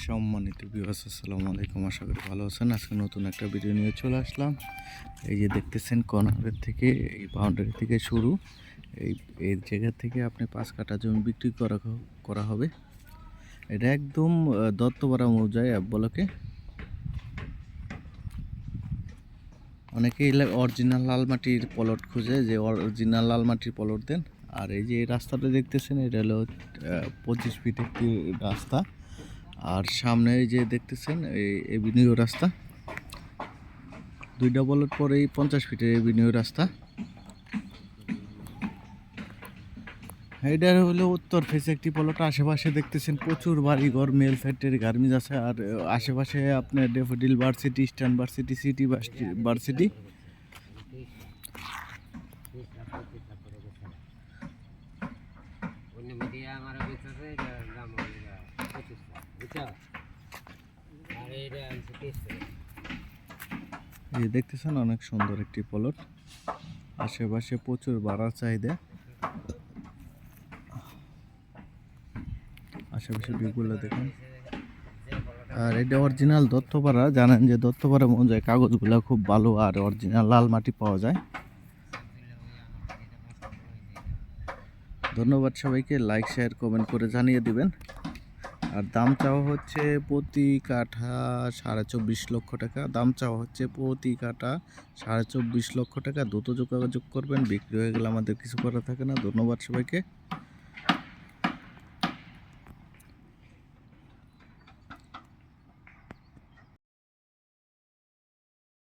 সম্মানিত বিবাস আসসালামু আলাইকুম। আশা করি ভালো আছেন। আজকে নতুন একটা ভিডিও নিয়ে চলে আসলাম। এই যে দেখতেছেন কর্নারের থেকে, এই বাউন্ডারি থেকে শুরু। এই এই জায়গা থেকে আপনি পাঁচ কাঠা জমি বিক্রি করা করা হবে। এটা একদম দত্তপাড়া মৌজায় অ্যাপ বলকে। অনেকেই অরিজিনাল লাল মাটির পলট খুঁজে যে অরিজিনাল লাল মাটির পলট দেন। আর এই যে রাস্তাটা দেখতেছেন, এটা হলো পঁচিশ ফিট একটি রাস্তা। আর সামনে যে দেখতেছেন, এই এভিনিউ রাস্তা। দুইটা বলট পরেই পঞ্চাশ ফিটের এভিনিউ রাস্তা। এইটার হলো উত্তর ফেসে একটি পলট আশেপাশে দেখতেছেন প্রচুর বাড়িঘর মেল ফ্যাক্টরি গার্মেন্টস আছে, আর আশেপাশে আপনার Daffodil varsity stand varsity city varsity বুঝতেছে এটার দাম হলো গিয়া পঁচিশ টাকা বুঝছ আর এটা আনছে তিরিশ টাকা এই দেখতেছেন অনেক সুন্দর একটি পলট। আশেপাশে প্রচুর বাড়ার চাহিদা। আশেপাশে বিগুলো দেখুন। আর এটা অরিজিনাল দত্তপাড়া। জানেন যে দত্তপাড়া অনুযায়ী কাগজগুলো খুব ভালো আর অরিজিনাল লাল মাটি পাওয়া যায়। ধন্যবাদ সবাইকে। লাইক শেয়ার কমেন্ট করে জানিয়ে দিবেন। আর দাম চাওয়া হচ্ছে প্রতি কাঠা সাড়ে চব্বিশ লক্ষ টাকা। দাম চাওয়া হচ্ছে প্রতি কাঠা সাড়ে চব্বিশ লক্ষ টাকা। দ্রুত যোগাযোগ করবেন। বিক্রি হয়ে গেলে আমাদের কিছু করা থাকে না। ধন্যবাদ সবাইকে।